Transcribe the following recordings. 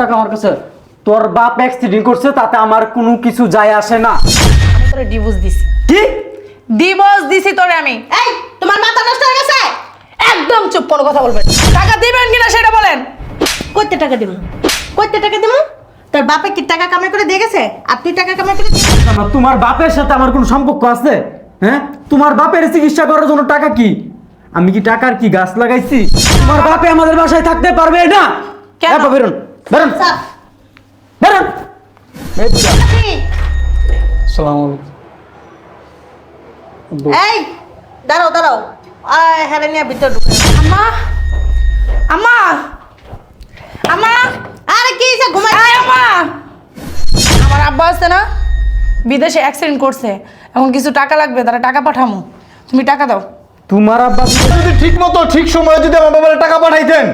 টাকা আমার কাছে। তোর বাপ অ্যাক্সিডেন্ট করছে তাতে আমার কোনো কিছু যায় আসে না। আমি তোরে ডিভোর্স দিছি। কি? ডিভোর্স দিছি তোরে আমি। এই তোমার মাথা নষ্ট হয়ে গেছে? একদম চুপ কথা বলবেন টাকা দিবেন কিনা সেটা বলেন। কইতে টাকা দিব? কইতে টাকা দিব? তোর বাপে কি টাকা কামাই করে দিয়ে গেছে? আপনি টাকা কামাই করে তোমার বাপের সাথে আমার কোনো সম্পর্ক আছে? হ্যাঁ? তোমার বাপের চিকিৎসা করার জন্য টাকা কি? আমি কি টাকার কি গাছ লাগাইছি? তোমার বাপে আমাদের বাসায় থাকতে পারবে না? কেন? বেরোন। বেরোন। বেরোন সালাম এই দাঁড়াও দাঁড়াও। আয় হ্যাঁ নিয়ে ভিতর ঢুকে। আম্মা আম্মা। আম্মা। আরে কি ঘুমাই আম্মা। আমার আব্বা আছে না বিদেশে অ্যাক্সিডেন্ট করছে। এখন কিছু টাকা লাগবে তারা টাকা পাঠামো। তুমি টাকা দাও। তোমার আব্বা যদি ঠিক মতো ঠিক সময়ে যদি আমার বাবার টাকা পাঠাইতেন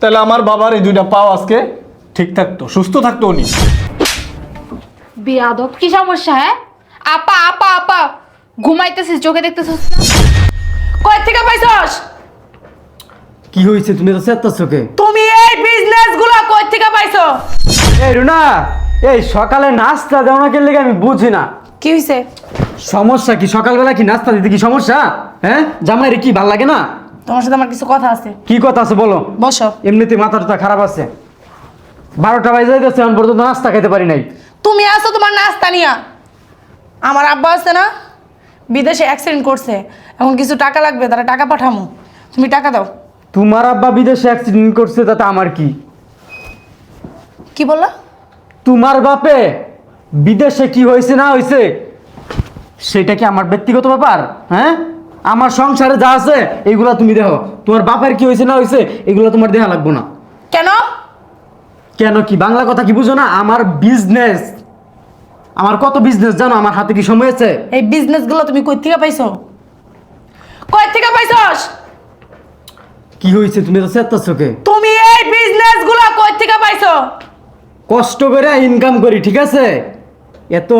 তাহলে আমার বাবার এই দুইটা পাও আজকে ঠিক থাকতো সুস্থ থাকতো উনি। বিয়াদব কি সমস্যা হ্যাঁ? আপা আপা আপা ঘুমাইতেছিস চোখে দেখতেছিস? না? কই থেকে পাইছস? কি হয়েছে তুমি তো চেত্তার চোখে? তুমি এই বিজনেসগুলো কই থেকে পাইছো? এই রুনা এই সকালে নাস্তা দেওয়া না লেগে আমি বুঝি না। কি হইছে? সমস্যা কি? সকালবেলা কি নাস্তা দিতে কি সমস্যা? হ্যাঁ? জামাই রে কি ভালো লাগে না? তোমার সাথে আমার কিছু কথা আছে। কি কথা আছে বলো। বসো। এমনিতে মাথা টাথা খারাপ আছে। বারোটা বাজে যাইতেছে এখন পর্যন্ত নাস্তা খেতে পারি নাই। তুমি আসো তোমার নাস্তা নিয়া। আমার আব্বা আছে না বিদেশে অ্যাক্সিডেন্ট করছে। এখন কিছু টাকা লাগবে তারা টাকা পাঠামো। তুমি টাকা দাও। তোমার আব্বা বিদেশে অ্যাক্সিডেন্ট করছে তাতে আমার কি? কি বললা? তোমার বাপে বিদেশে কি হয়েছে না হয়েছে সেটা কি আমার ব্যক্তিগত ব্যাপার? হ্যাঁ? আমার সংসারে যা আছে এগুলা তুমি দেখো। তোমার বাপের কি হয়েছে না হয়েছে এগুলো তোমার দেখা লাগবো না। কেন? কেন কি? বাংলা কথা কি বুঝো না? আমার বিজনেস আমার কত বিজনেস জানো? আমার হাতে কি সময় আছে? এই বিজনেসগুলো তুমি কই থেকে পাইছো? কই থেকে পাইছস? কি হইছে? তুমি তো চেত্তার চোখে তুমি এই বিজনেসগুলো কই থেকে পাইছো? কষ্ট করে ইনকাম করি ঠিক আছে? এত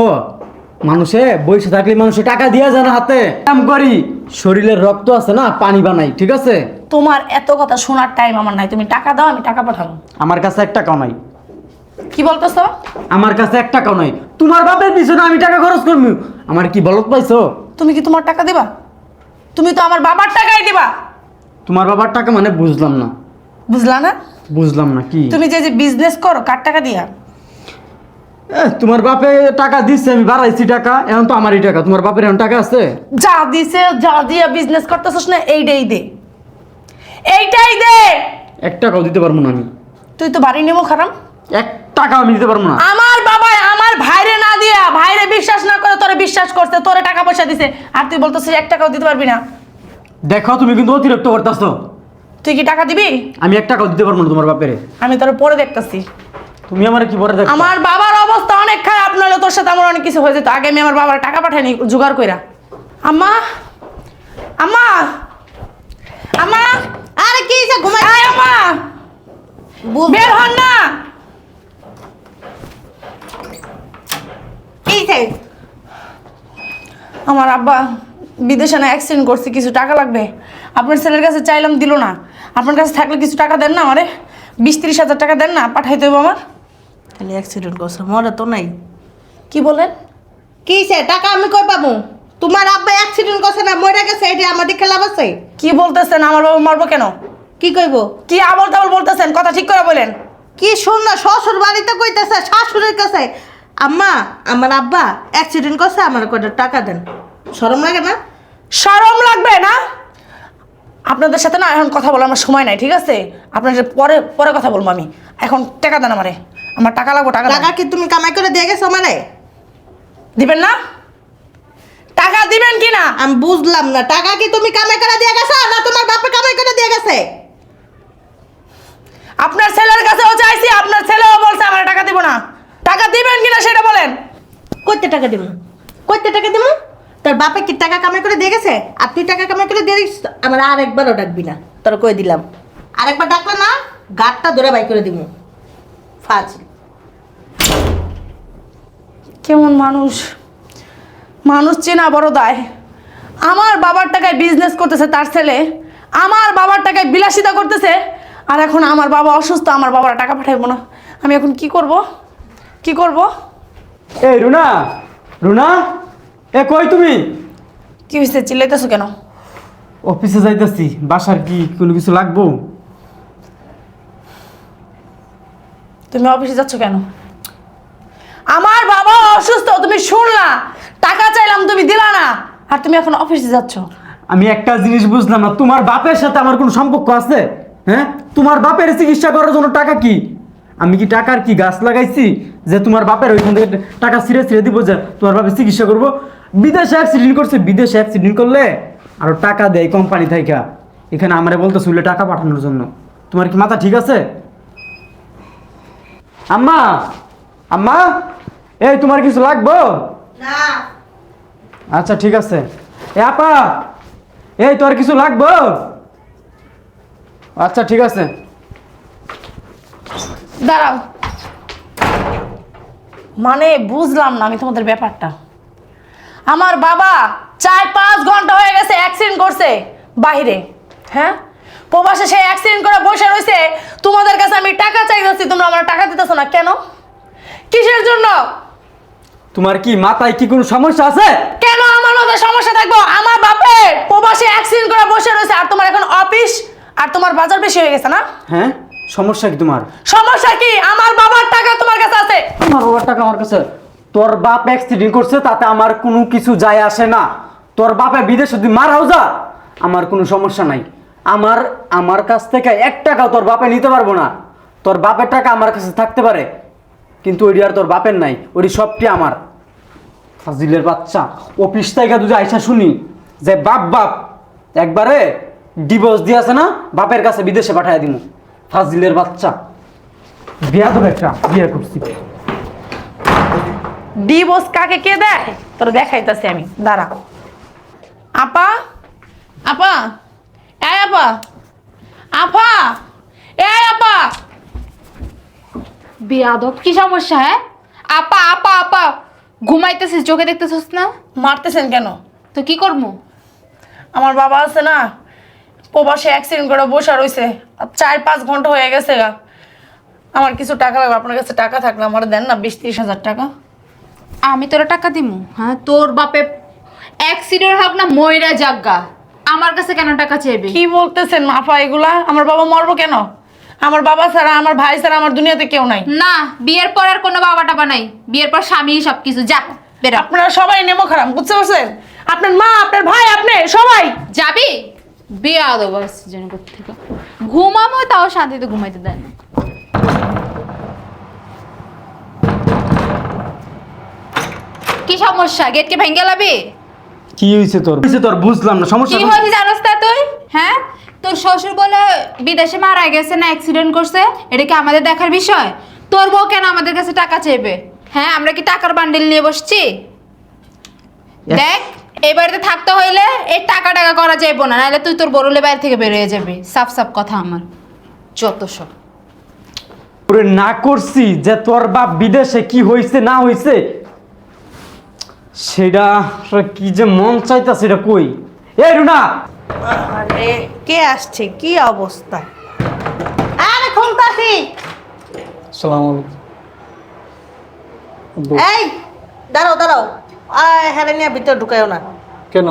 মানুষে বসে থাকলে মানুষে টাকা দিয়া যায় না হাতে। কাম করি। শরীরের রক্ত আছে না পানি বানাই ঠিক আছে? তোমার এত কথা শোনার টাইম আমার নাই। তুমি টাকা দাও আমি টাকা পাঠাবো। আমার কাছে এক টাকাও নাই। কি বলতেছো? আমার কাছে এক টাকাও নাই। তোমার বাপের পিছনে আমি টাকা খরচ করব। আমার কি বলত পাইছো? তুমি কি তোমার টাকা দিবা? তুমি তো আমার বাবার টাকাই দিবা। তোমার বাবার টাকা মানে বুঝলাম না। বুঝলা না? বুঝলাম না কি? তুমি যে যে বিজনেস করো কার টাকা দিয়া? তোমার বাপে টাকা দিচ্ছে আমি বাড়াইছি টাকা এখন তো আমারই টাকা তোমার বাপের এখন টাকা আছে? যা দিছে যা দিয়ে বিজনেস করতেছস না এইটাই দে। এইটাই দে! এক টাকাও দিতে পারব না আমি। তুই তো বাড়ি নেব খারাপ এক টাকা আমি দিতে পারব না। আমার বাবা আমার ভাইরে না দিয়া ভাইরে বিশ্বাস না করে তোরে বিশ্বাস করছে তোরে টাকা পয়সা দিছে আর তুই বলতেছিস এক টাকাও দিতে পারবি না। দেখো তুমি কিন্তু অতিরিক্ত করতেছো। তুই কি টাকা দিবি? আমি এক টাকাও দিতে পারব না তোমার বাপেরে। আমি তোর পরে দেখতেছি। তুমি আমার কি পরে দেখো আমার বাবার অবস্থা অনেক খারাপ নইলে তোর সাথে আমার অনেক কিছু হয়ে যেত। আগে আমি আমার বাবার টাকা পাঠাইনি জোগাড় কইরা। আম্মা! আম্মা! আম্মা! আরে কি হইছে? ঘুমাই আয় আম্মা! বের হন না! কি যে। আমার আব্বা বিদেশে না অ্যাক্সিডেন্ট করছে কিছু টাকা লাগবে। আপনার ছেলের কাছে চাইলাম দিল না। আপনার কাছে থাকলে কিছু টাকা দেন না আমারে? বিশ ত্রিশ হাজার টাকা দেন না পাঠাইতে হবে আমার? খালি অ্যাক্সিডেন্ট করছে মরে তো নাই। কি বলেন? কি সে? টাকা আমি কই পাবো? তোমার আব্বা অ্যাক্সিডেন্ট করছে না মরে গেছে এটা আমাদের খেলাব আছে? কি বলতেছেন? আমার বাবা মারবো কেন? কি কইব? কি আবল তাবল বলতেছেন? কথা ঠিক করে বলেন। কি শুনলো শ্বশুর বাড়িতে কইতেছে শাশুড়ির কাছে আম্মা আমার আব্বা অ্যাক্সিডেন্ট করছে আমার কটা টাকা দেন? শরম লাগে না? সরম লাগবে না? আপনাদের সাথে না এখন কথা বলার আমার সময় নাই ঠিক আছে? আপনাদের পরে পরে কথা বলব আমি। এখন টাকা দেন আমারে। আমার টাকা লাগবো টাকা টাকা কি তুমি কামাই করে দিয়ে গেছো মানে দিবেন না? টাকা দিবেন কি না? আমি বুঝলাম না টাকা কি তুমি কামাই করে দিয়ে গেছো না তোমার বাপে কামাই করে দিয়ে গেছে? আপনার ছেলের কাছেও চাইছি আপনার ছেলেও বলছে আমার টাকা দিব না। টাকা দিবেন কিনা সেটা বলেন। কইতে টাকা দিব? কইতে টাকা দিব? তোর বাপে কি টাকা কামাই করে দিয়ে গেছে? আর তুই টাকা কামাই করে দিয়ে দিস আমার আর একবারও ডাকবি না। তোর কই দিলাম? আরেকবার ডাকলে না গাটটা ধরে বাই করে দিব। ফাজ কেমন মানুষ? মানুষ চেনা বড় দায়। আমার বাবার টাকায় বিজনেস করতেছে তার ছেলে। আমার বাবার টাকায় বিলাসিতা করতেছে। আর এখন আমার বাবা অসুস্থ আমার বাবার টাকা পাঠাইবো না। আমি এখন কি করব? কি করব? এই রুনা! রুনা! এ কই তুমি? কি হয়েছে চিল্লাইতেছো কেন? অফিসে যাইতেছি। বাসার কি কোনো কিছু লাগবো? তুমি অফিসে যাচ্ছ কেন? আমার বাবা অসুস্থ, তুমি শুনলা। টাকা চাইলাম, তুমি দিলা না। আর তুমি এখন অফিসে যাচ্ছ। আমি একটা জিনিস বুঝলাম না, তোমার বাপের সাথে আমার কোনো সম্পর্ক আছে? হ্যাঁ? তোমার বাপের চিকিৎসা করার জন্য টাকা কি? আমি কি টাকার কি গাছ লাগাইছি যে তোমার বাপের ওইখান থেকে টাকা ছিঁড়ে ছিঁড়ে দিব যে তোমার বাপের চিকিৎসা করব? বিদেশে অ্যাক্সিডেন্ট করছে, বিদেশে অ্যাক্সিডেন্ট করলে আরও টাকা দেয় কোম্পানি থেকে। এখানে আমারে বলতে শুনলে টাকা পাঠানোর জন্য। তোমার কি মাথা ঠিক আছে? আম্মা আম্মা এই তোমার কিছু লাগবো? না। আচ্ছা ঠিক আছে। এ আপা! এই তোর কিছু লাগবো? আচ্ছা ঠিক আছে। দাঁড়াও। মানে বুঝলাম না আমি তোমাদের ব্যাপারটা। আমার বাবা চার পাঁচ ঘণ্টা হয়ে গেছে অ্যাক্সিডেন্ট করছে বাইরে হ্যাঁ? প্রবাসে সে অ্যাক্সিডেন্ট করে বসে রয়েছে। তোমাদের কাছে আমি টাকা চাইতেছি তোমরা আমার টাকা দিতেছো না কেন? কিসের জন্য? তোমার কি মাথায় কি কোনো সমস্যা আছে? কেন আমার মধ্যে সমস্যা থাকব? আমার বাপের প্রবাসে অ্যাক্সিডেন্ট করে বসে রয়েছে আর তোমার এখন অফিস আর তোমার বাজার বেশি হয়ে গেছে না? হ্যাঁ? সমস্যা কি তোমার? সমস্যা কি? আমার বাবার টাকা তোমার কাছে আছে। আমার বাবার টাকা আমার কাছে? তোর বাপ অ্যাক্সিডেন্ট করছে তাতে আমার কোনো কিছু যায় আসে না। তোর বাপে বিদেশে যদি মারাও যা আমার কোনো সমস্যা নাই। আমার আমার কাছ থেকে এক টাকাও তোর বাপে নিতে পারব না। তোর বাপের টাকা আমার কাছে থাকতে পারে। কিন্তু ওইটি আর তোর বাপের নাই ওইটি সবটি আমার। ফাজিলের বাচ্চা, অফিস থেকে যদি আইসা শুনি যে, বাপ বাপ, একবারে ডিভোর্স দিয়েছে না, বাপের কাছে বিদেশে পাঠায় দিমু। ফাজিলের বাচ্চা। বিয়া তো একটা বিয়ে করছি। ডিভোর্স কাকে কে দেয়? তোর দেখাইতাছি আমি, দাঁড়া। আপা আপা, এই আপা আপা, এই আপা। বেয়াদব। কি সমস্যা হ্যাঁ? আপা আপা আপা ঘুমাইতেছিস চোখে দেখতেছিস না? মারতেছেন কেন? তো কি করব? আমার বাবা আছে না প্রবাসে অ্যাক্সিডেন্ট করে বসে রয়েছে চার পাঁচ ঘণ্টা হয়ে গেছে গা। আমার কিছু টাকা লাগবে আপনার কাছে টাকা থাকলে আমার দেন না বিশ ত্রিশ হাজার টাকা। আমি তোরা টাকা দিমু হ্যাঁ? তোর বাপে অ্যাক্সিডেন্ট হোক না ময়রা জাগা আমার কাছে কেন টাকা চাইবে? কি বলতেছেন মাফা এগুলা? আমার বাবা মরবো কেন? আমার বাবা ছাড়া আমার ভাই ছাড়া আমার দুনিয়াতে কেউ নাই। না বিয়ের পর আর কোনো বাবা টাবা নাই। বিয়ের পর স্বামী সবকিছু। যা বেরা আপনারা সবাই নেমো খারাপ বুঝতে পারছেন? আপনার মা আপনার ভাই আপনি সবাই। যাবি? বিয়ে যেন থেকে ঘুমাবো তাও শান্তিতে ঘুমাইতে দেয় না। কি সমস্যা? গেটকে ভেঙে লাবি কি হয়েছে তোর? হয়েছে তোর বুঝলাম না সমস্যা কি? হয়েছে জানোস তা তুই? হ্যাঁ? তোর শ্বশুর বলে বিদেশে মারা গেছে না অ্যাক্সিডেন্ট করছে? এটা কি আমাদের দেখার বিষয়? তোর বউ কেন আমাদের কাছে টাকা চাইবে? হ্যাঁ আমরা কি টাকার বান্ডিল নিয়ে বসছি? দেখ এই বাড়িতে থাকতে হইলে এই টাকা টাকা করা যাইবো না নাহলে তুই তোর বড়লে বাইরে থেকে বেরিয়ে যাবি। সাফ সাফ কথা আমার। যত সব। ওরে না করছি যে তোর বাপ বিদেশে কি হয়েছে না হয়েছে সেটা কি যে মন চাইতা সেটা কই? এই রুনা! আরে কে আসছে? কি অবস্থা? আরে খুলতাছি। সালাম আলাইকুম। এই দাঁড়াও দাঁড়াও। আয় হ্যাঁ নিয়ে ভিতর ঢুকায়ও না। কেন?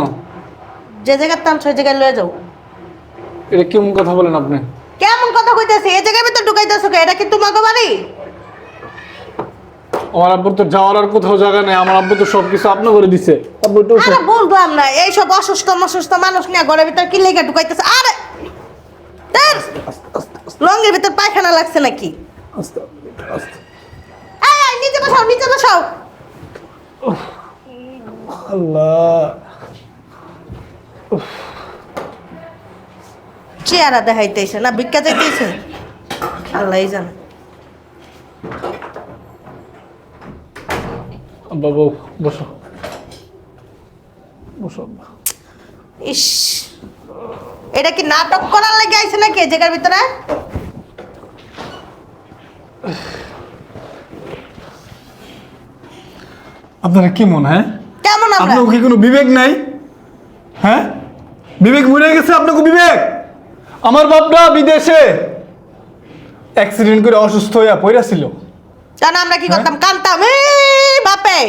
যে জায়গার টান সেই জায়গায় লয়ে যাও। এটা কেমন কথা বলেন আপনি? কেমন কথা কইতেছি? এই জায়গায় ভিতর ঢুকাইতেছো এটা কি তোমাকে বাড়ি? আমার আব্বুর তো যাওয়ার আর কোথাও জায়গা নেই আমার আব্বু তো সব কিছু আপনি করে দিছে। আব্বু একটু আরে বুঝলাম না এইসব অসুস্থ অসুস্থ মানুষ নিয়ে ঘরের ভিতর কি লেগে ঢুকাইতেছে? আরে! ধ্যার, লঙ্গের ভিতর পায়খানা লাগছে নাকি? আস্তে আস্তে এই, এই, নিচে বসাও নিচে বসাও। আল্লাহ চেহারা দেখাইতেছে না ভিক্ষা চাইতেছে। আল্লাহ জানে। আব্বা বউ বসো। বসো আব্বা। ইস এটা কি নাটক করার লাগে আইছে নাকি এই জায়গার ভিতরে? আপনারা কি মনে হয়? কেমন আমরা আপনার কি কোনো বিবেক নাই? হ্যাঁ? বিবেক মরে গেছে আপনাকে বিবেক? আমার বাপটা বিদেশে অ্যাক্সিডেন্ট করে অসুস্থ হইয়া পইরা ছিল তা না আমরা কি করতাম? কানতাম এই! বাপে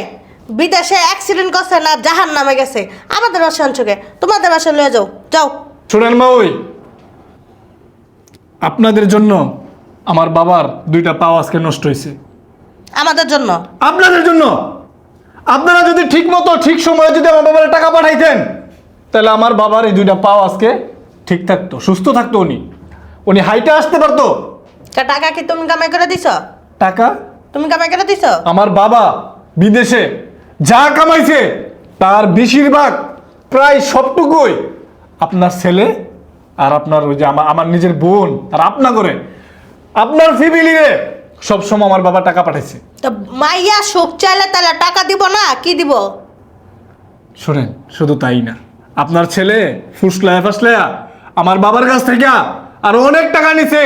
বিদেশে অ্যাক্সিডেন্ট করছে না জাহান নামে গেছে। আমাদের বাসা অঞ্চকে তোমাদের বাসা লয়ে যাও যাও। শোনেন মা ওই আপনাদের জন্য আমার বাবার দুইটা পাও আজকে নষ্ট হয়েছে। আমাদের জন্য? আপনাদের জন্য? আপনারা যদি ঠিক মতো ঠিক সময়ে যদি আমার বাবার টাকা পাঠাইতেন তাহলে আমার বাবার এই দুইটা পাও আজকে ঠিক থাকতো সুস্থ থাকতো উনি। উনি হাইটে আসতে পারতো। তা টাকা কি তুমি কামাই করে দিছ? টাকা? তুমি কামাই করে দিছ? আমার বাবা বিদেশে যা কামাইছে তার বেশিরভাগ প্রায় সবটুকুই আপনার ছেলে আর আপনার ওই যে আমার আমার নিজের বোন আর আপনা করে আপনার ফ্যামিলিরে সবসময় আমার বাবা টাকা পাঠাইছে। তো মাইয়া সুখ চাইলে তাহলে টাকা দিব না কি দিব? শোনেন শুধু তাই না। আপনার ছেলে ফুসলায় ফাসলায়া আমার বাবার কাছ থেকে আর অনেক টাকা নিছে।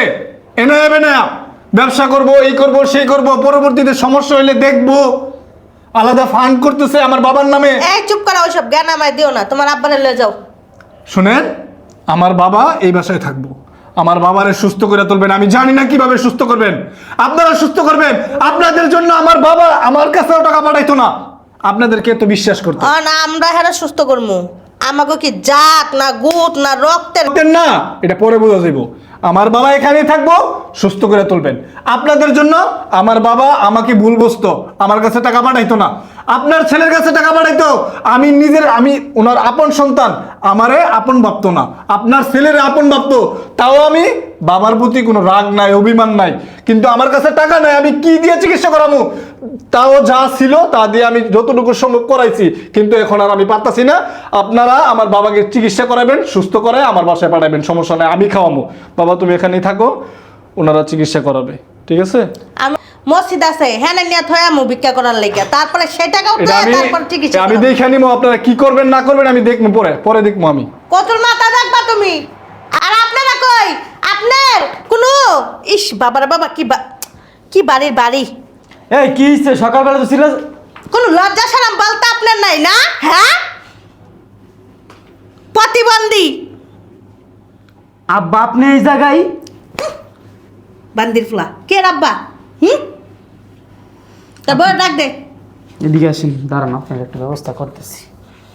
এনে যাবে না ব্যবসা করব এই করব সেই করব পরবর্তীতে সমস্যা হইলে দেখব। আলাদা ফান্ড করতেছে আমার বাবার নামে। এই চুপ করা ওইসব জ্ঞান আমায় দিও না। তোমার আব্বারে লয়ে যাও। শুনেন আমার বাবা এই বাসায় থাকব। আমার বাবারে সুস্থ করে তুলবেন। আমি জানি না কীভাবে সুস্থ করবেন। আপনারা সুস্থ করবেন। আপনাদের জন্য আমার বাবা আমার কাছেও টাকা পাঠাইতো না। আপনাদেরকে তো বিশ্বাস করতে। আ, না আমরা হেরা সুস্থ করমু। আমাকে কি জাত না গুট না রক্তের না এটা পরে বোঝা যাইব। আমার বাবা এখানেই থাকব, সুস্থ করে তুলবেন। আপনাদের জন্য আমার বাবা আমাকে ভুল বসতো আমার কাছে টাকা পাঠাইতো না। আপনার ছেলের কাছে টাকা পাঠাইতো, আমি নিজের, আমি ওনার আপন সন্তান, আমারে আপন ভাবতো না। আপনার ছেলের আপন ভাবতো, তাও আমি বাবার প্রতি কোনো রাগ নাই, অভিমান নাই, কিন্তু আমার কাছে টাকা নাই, আমি কি দিয়ে চিকিৎসা করামু? তাও যা ছিল, তা দিয়ে আমি যতটুকু সম্ভব করাইছি, কিন্তু এখন আর আমি পারতাছি না। আপনারা আমার বাবাকে চিকিৎসা করাবেন, সুস্থ করে আমার বাসায় পাঠাবেন, সমস্যা নাই, আমি খাওয়ামু। বাবা, তুমি এখানেই থাকো, ওনারা চিকিৎসা করাবে, ঠিক আছে? মসজিদ আছে হ্যাঁ নিয়ে থয়া মু ভিক্ষা করার লাগিয়া। তারপরে সেই টাকাও আমি তারপর চিকিৎসা আমি দেখে নিবো আপনারা কি করবেন না করবেন আমি দেখব পরে পরে দেখব আমি। কতর মাথা রাখবা তুমি? আর আপনারা কই? আপনার কোনো ইস বাবার বাবা কি কি বাড়ির বাড়ি? এই কি হইছে? সকালবেলা তো ছিল কোনো লজ্জা সারাম বলতে আপনার নাই না? হ্যাঁ? প্রতিবন্ধী। আব্বা আপনি এই জায়গায়? বান্দির ফুলা। কে রাব্বা হুম? তা বই ডাক দে। এদিকে আসেন, দাঁড়ান, আপনার একটা ব্যবস্থা করতেছি।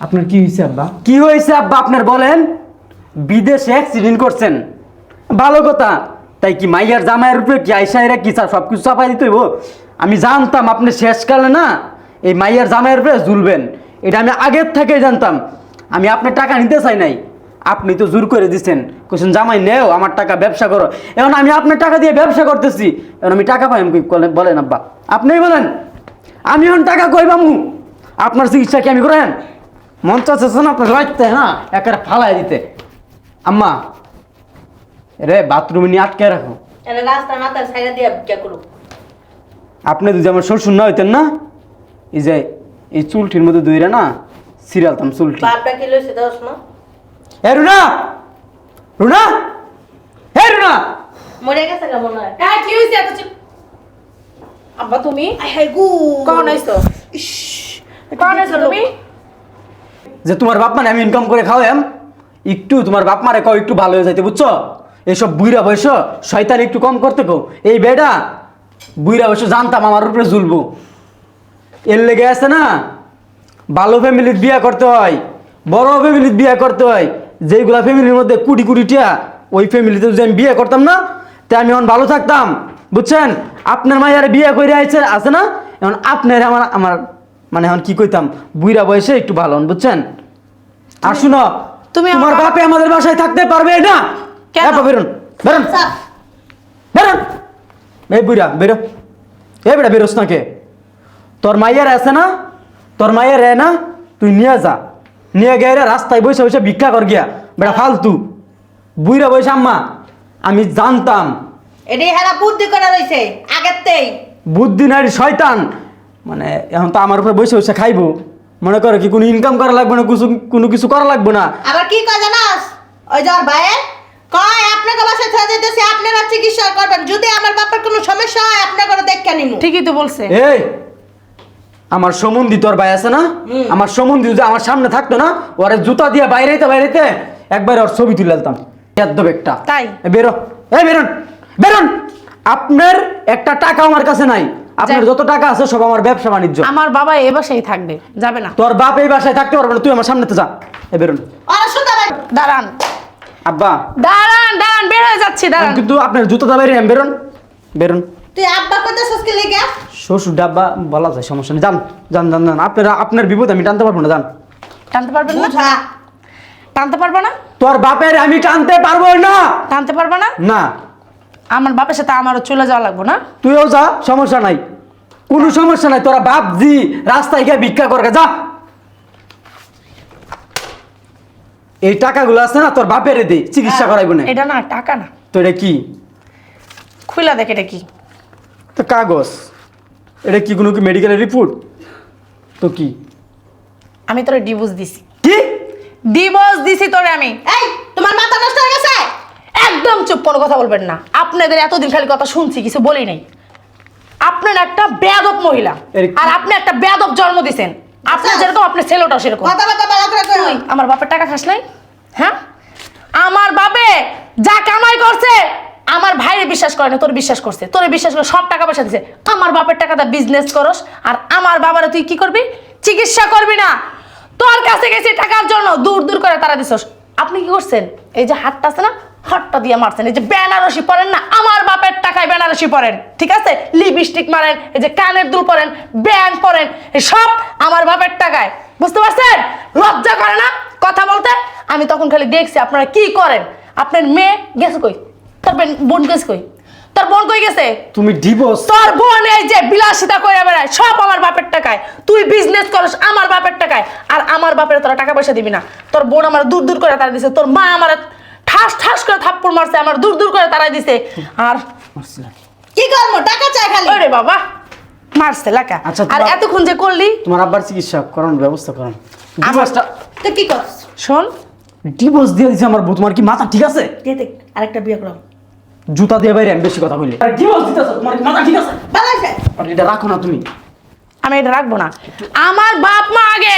আপনার কি হয়েছে, আব্বা? কি হয়েছে, আব্বা, আপনার বলেন? বিদেশে অ্যাক্সিডেন্ট করছেন। ভালো কথা, তাই কি মাইয়ার জামাইয়ের উপরে কি আইসাইরা কি স্যার সব কিছু চাপাই দিতে হইব? আমি জানতাম আপনি শেষকালে না, এই মাইয়ার জামাইয়ের উপরে ঝুলবেন। এটা আমি আগের থেকে জানতাম। আমি আপনার টাকা নিতে চাই নাই। আপনি তো জোর করে দিচ্ছেন কোশ্চেন জামাই নেও আমার টাকা ব্যবসা করো। এখন আমি আপনার টাকা দিয়ে ব্যবসা করতেছি। এখন আমি টাকা পাই কই বলেন- আব্বা। আপনিই বলেন আমি এখন টাকা কই পামু? আপনার চিকিৎসা কি আমি করেন? মন চাচ্ছে না আপনার রাখতে হ্যাঁ একেবারে ফালাই দিতে। আম্মা রে বাথরুমে নিয়ে আটকে রাখো। আপনি যদি আমার শ্বশুর না হইতেন না এই যে এই চুলটির মধ্যে দইরা না সিরিয়াল সিরিয়ালতাম চুলটি। এ রুনা! রুনা! হে রুনা! মরে গেছে কেমন হয়। হ্যাঁ কি হয়েছে এত চিপ আব্বা তুমি? হ্যাঁ গু। কখন আইছো ইস, আইছো তুমি? যে তোমার বাপ মানে আমি ইনকাম করে খাওয়াম একটু তোমার বাপ মারে কও একটু ভালো হয়ে যাইতে বুঝছ? এইসব বুইরা বয়স শয়তান একটু কম করতে কো এই বেটা বুইরা বয়স জানতাম আমার উপরে ঝুলবো এর লেগে আছে না ভালো ফ্যামিলির বিয়ে করতে হয় বড় ফ্যামিলির বিয়ে করতে হয় যেইগুলা ফ্যামিলির মধ্যে কুটি কুটি টিয়া ওই ফ্যামিলিতে যদি আমি বিয়ে করতাম না তা আমি এখন ভালো থাকতাম। বুঝছেন? আপনার মায়ের বিয়ে করে আইছে আছে না? এখন আপনার আমার আমার মানে এখন কি কইতাম? বুইরা বয়সে একটু ভালো হন, বুঝছেন? আর শুনো তুমি আমার- বাপে আমাদের বাসায় থাকতে পারবে না? কেন? বেরোন বেরোন। বেরোন। এই বুইরা বেরো। এই বেটা বেরোস না কে? তোর মাইয়ার আছে না? তোর মাইয়ার এ না? তুই নিয়ে যা। নিয়ে রে রাস্তায় বসে বসে ভিক্ষা কর গিয়া। বেটা ফালতু। বুইরা বসে আম্মা আমি জানতাম। এটাই হেরা বুদ্ধি করে রইছে আগের তেই বুদ্ধি নারী শয়তান। মানে এখন তো আমার উপরে বসে বসে খাইবো। মনে করো কি কোনো ইনকাম করা লাগবে না কিছু কোনো কিছু করা লাগবে না। আবার কি কয় জানাস? ওই যার ভাইয়ে কয় আপনাকে বাসায় ছেড়ে যেতেছে আপনারা চিকিৎসা করবেন। যদি আমার বাপের কোনো সমস্যা হয় আপনাকে দেখে নিমু। ঠিকই তো বলছে। এই আমার সমন্ধি তোর ভাই আছে না? আমার সমন্ধি যদি আমার সামনে থাকতো না ওরে জুতা দিয়ে বাইরেতে বাইরেতে একবার ওর ছবি তুলে আলতাম একটা। তাই? এ বেরো। এই বেরোন। বেরোন। আপনার একটা টাকা আমার কাছে নাই। আপনার যত টাকা আছে সব আমার ব্যবসা বাণিজ্য। আমার বাবা এ বাসায় থাকবে যাবে না। তোর বাপ এই বাসায় থাকতে পারবে না তুই আমার সামনে তো যা। এ বেরোন। আরে দাঁড়ান। আব্বা। দাঁড়ান দাঁড়ান বের হয়ে যাচ্ছি দাঁড়ান। কিন্তু আপনার জুতো দাবাই বেরোন। বেরোন। তুই আব্বা কইতেছিস কি লেগে? শ্বশুর ডাব্বা বলা যায় সমস্যা নেই। যান যান যান যান। আপনার আপনার বিপদ আমি টানতে পারব না যান। টানতে পারবেন না? বুঝা। টানতে পারবে না? তোর বাপের আমি টানতে পারব না। টানতে পারবে না? না। আমার বাপের সাথে আমারও চলে যাওয়া লাগবে না? তুইও যা সমস্যা নাই। কোনো সমস্যা নাই তোরা বাপ জি রাস্তায় গিয়ে ভিক্ষা করবে যা। এই টাকাগুলো আছে না তোর বাপেরে দে চিকিৎসা করাইব না। এটা না টাকা না। তো এটা কি? খুইলা দেখ এটা কি? তো কাগজ। এটা কি কোনো কি মেডিকেলের রিপোর্ট তো কি? আমি তোরে ডিভোর্স দিছি। কি? ডিভোর্স দিছি তোরে আমি। এই তোমার মাথা নষ্ট হয়ে গেছে? একদম চুপ কোনো কথা বলবেন না। আপনাদের এতদিন খালি কথা শুনছি কিছু বলি নাই। আপনার একটা বেয়াদব মহিলা। এর আর আপনি একটা বেয়াদব জন্ম দিছেন। আপনি আচ্ছা। যেরকম আপনার ছেলেটাও সেরকম। কথা কথা ভালো করে তুই আমার বাপের টাকা খাস নাই? হ্যাঁ? আমার বাপে যা কামাই করছে আমার ভাইরে বিশ্বাস করে না, তোর বিশ্বাস করছে। তোর বিশ্বাস করে সব টাকা পয়সা দিছে। আমার বাপের টাকাটা বিজনেস করস, আর আমার বাবারে তুই কি করবি? চিকিৎসা করবি না। তোর কাছে গেছি টাকার জন্য, দূর দূর করে তারা দিছস। আপনি কি করছেন? এই যে হাতটা আছে না, হাতটা দিয়ে মারছেন। এই যে বেনারসি পরেন না, আমার বাপের টাকায় বেনারসি পরেন, ঠিক আছে? লিপস্টিক মারেন, এই যে কানের দুল পরেন, ব্যান্ড পরেন সব আমার বাপের টাকায়। বুঝতে পারছেন? লজ্জা করে না কথা বলতে? আমি তখন খালি দেখছি আপনারা কি করেন। আপনার মেয়ে গেছে কই? তোর বোন- গেছে কই? তোর বোন কই গেছে? তুমি ডিভোর্স তোর বোন এই যে বিলাসিতা করে বেড়ায় সব আমার বাপের টাকায়। তুই বিজনেস করস আমার বাপের টাকায় আর আমার বাপের তোরা টাকা পয়সা দিবি না। তোর বোন আমার দূর দূর করে তারা দিছে তোর মা আমার ঠাস ঠাস করে থাপ্পড় মারছে আমার দূর দূর করে তারা দিছে। আর কি করব? টাকা চাই খালি। ওরে বাবা মারছে লাকা। আচ্ছা, আর এতক্ষণ যে করলি? তোমার আব্বার চিকিৎসা করানোর ব্যবস্থা করান। ডিভোর্সটা তুই কি করছ? শোন। ডিভোর্স দিয়ে দিছে আমার বউ তোমার কি মাথা ঠিক আছে? দিয়ে দেখ আরেকটা বিয়ে করো জুতা দিয়ে বাইরে আমি বেশি কথা বলি। ডিভোর্স দিতেছ তোমার মাথা ঠিক আছে? ভালো আছে এটা রাখো না তুমি। আমি এটা রাখব না। আমার বাপ মা আগে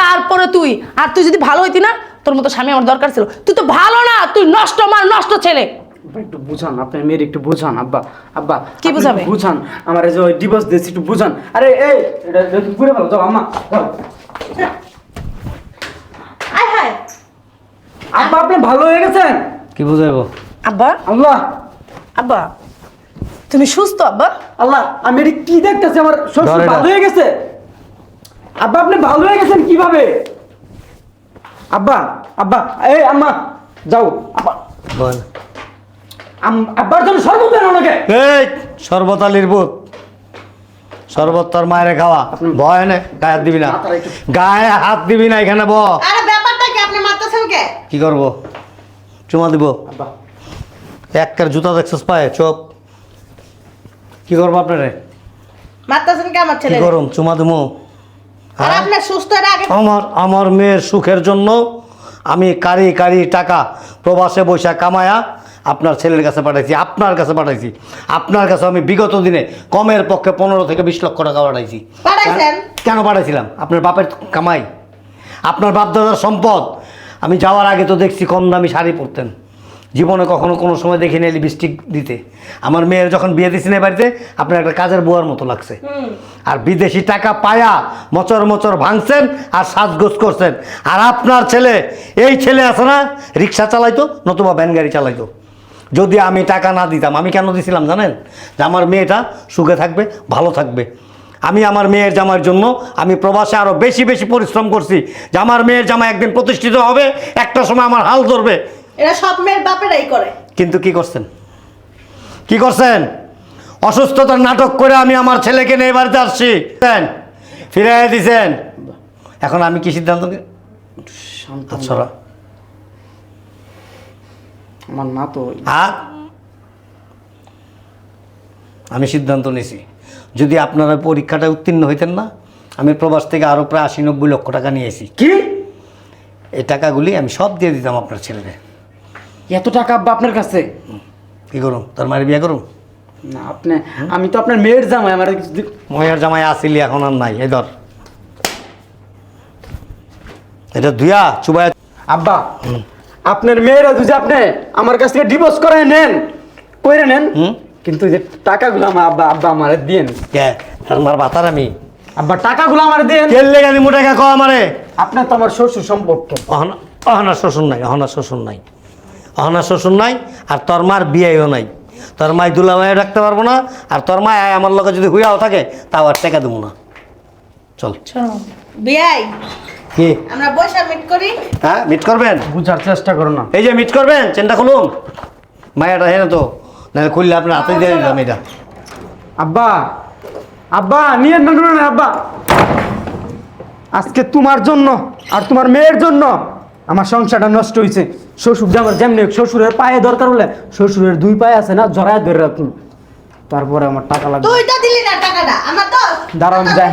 তারপরে তুই। আর তুই যদি ভালো হইতি না তোর মতো স্বামী আমার দরকার ছিল। তুই তো ভালো না তুই নষ্ট মার নষ্ট ছেলে। আব্বা, একটু বুঝান আপনার মেয়ের একটু বুঝান আব্বা। আব্বা কি বুঝাবে? বুঝান। আমার এই যে ডিভোর্স দিয়েছি একটু বুঝান। আরে এই এটা ঘুরে ভালো যাও আম্মা যাও। হায়। আব্বা আপনি ভালো হয়ে গেছেন? কি বুঝাইবো? আব্বা। আল্লাহ। আব্বা তুমি সুস্থ আব্বা? আল্লাহ আমি এটা কি দেখতেছি? আমার শ্বশুর ভালো হয়ে গেছে? আব্বা আপনি ভালো হয়ে গেছেন কীভাবে? আব্বা আব্বা এই আম্মা যাও। আব্বা। বল। আম- আব্বার জন্য শরবত দেন ওনাকে এই শরবত আলীর বুত শরবত তোর মায়ের খাওয়া। ভয় নে গায়ে হাত দিবি না। গায়ে হাত দিবি না এখানে ব আরে ব্যাপারটা কি? আপনি মারতেছেন কে? কি করব? চুমা দিব। আব্বা। একটার জুতা দেখছিস পায়ে চোপ কি করব আপনারে? মারতেছেন কে আমার কি ছেলে করুম? চুমা দিমু। আর আপনার সুস্থ আগে আমার আমার মেয়ের সুখের জন্য আমি কারি কারি টাকা প্রবাসে বৈশা কামায়া আপনার ছেলের কাছে পাঠাইছি আপনার কাছে পাঠাইছি। আপনার কাছে আমি বিগত দিনে কমের পক্ষে পনেরো থেকে বিশ লক্ষ টাকা পাঠাইছি? কেন পাঠাইছিলাম? আপনার বাপের কামাই। আপনার বাপদাদার সম্পদ। আমি যাওয়ার আগে তো দেখছি কম দামি শাড়ি পরতেন। জীবনে কখনো কোনো সময় দেখিনি লিপস্টিক দিতে। আমার মেয়ের যখন বিয়ে দিয়েছেন না বাড়িতে আপনার একটা কাজের বুয়ার মতো লাগছে। আর বিদেশি টাকা পায়া মচর মচর ভাঙছেন আর সাজগোজ করছেন। আর আপনার ছেলে এই ছেলে আছে না রিক্সা চালাইতো নতুবা ভ্যান গাড়ি চালাইতো। যদি আমি টাকা না দিতাম আমি কেন দিছিলাম জানেন? যে আমার মেয়েটা সুখে থাকবে ভালো থাকবে। আমি আমার মেয়ের জামার জন্য আমি প্রবাসে আরও বেশি বেশি পরিশ্রম করছি। যে আমার মেয়ের জামা একদিন প্রতিষ্ঠিত হবে একটা সময় আমার হাল ধরবে। এরা সব মেয়ের বাপেরাই করে। কিন্তু কি করছেন? কি করছেন? অসুস্থতার নাটক করে আমি আমার ছেলেকে নিয়ে বাড়িতে আসছি। ফিরে দিছেন। এখন আমি কি সিদ্ধান্ত নি- শান্ত আচ্ছা আমার মা তো আমি সিদ্ধান্ত নিছি। যদি আপনারা পরীক্ষাটা উত্তীর্ণ হইতেন না আমি প্রবাস থেকে আরও প্রায় আশি নব্বই লক্ষ টাকা নিয়েছি। কি? এই টাকাগুলি আমি সব দিয়ে দিতাম আপনার ছেলেকে। এত টাকা আব্বা আপনার কাছে? কি করুন তোর মায়ের বিয়ে করুন না আপনি আমি তো আপনার মেয়ের জামাই আমার ময়ার জামাই আসিলি এখন আর নাই এই ধর। এটা ধুয়া চুবাই আব্বা আপনার মেয়েরা যদি আপনি আমার কাছ থেকে ডিভোর্স করে নেন কইরে নেন? কিন্তু যে টাকাগুলো আমার আব্বা আব্বা আমার দিন কে? আমার বাতার আমি। আব্বা টাকাগুলো আমার দেন কেল লেগে আমি মোটা কো আমারে? আপনার তো আমার শ্বশুর সম্পর্ক অহনা অহনা শ্বশুর নাই অহনা শ্বশুর নাই। অহনা শ্বশুর নাই আর তোর মার বিয়েও নাই। তোর মায় দুলা মায়ে রাখতে পারব না আর তোর মায় আয় আমার লগে যদি হুইয়াও থাকে তাও আর টাকা দেবো না। চল। বিয়াই কি? আমরা বসে মিট করি। হ্যাঁ মিট করবেন? বুঝার চেষ্টা করো না। এই যে মিট করবেন চেনটা খুলুন। মায়াটা হেন তো নাহলে খুললে আপনার হাতে দিয়ে দিলাম এটা। আব্বা আব্বা নিয়ে না, আব্বা। আজকে তোমার জন্য আর তোমার মেয়ের জন্য আমার সংসারটা নষ্ট হয়েছে শ্বশুর আমার যেমনি শ্বশুরের পায়ে দরকার হলে শ্বশুরের দুই পায়ে আছে না জড়ায় ধরে রাখুন। তারপরে আমার টাকা লাগবে। তুই তো দিলি না টাকাটা আমার তো দাঁড়াও, আমি যাই।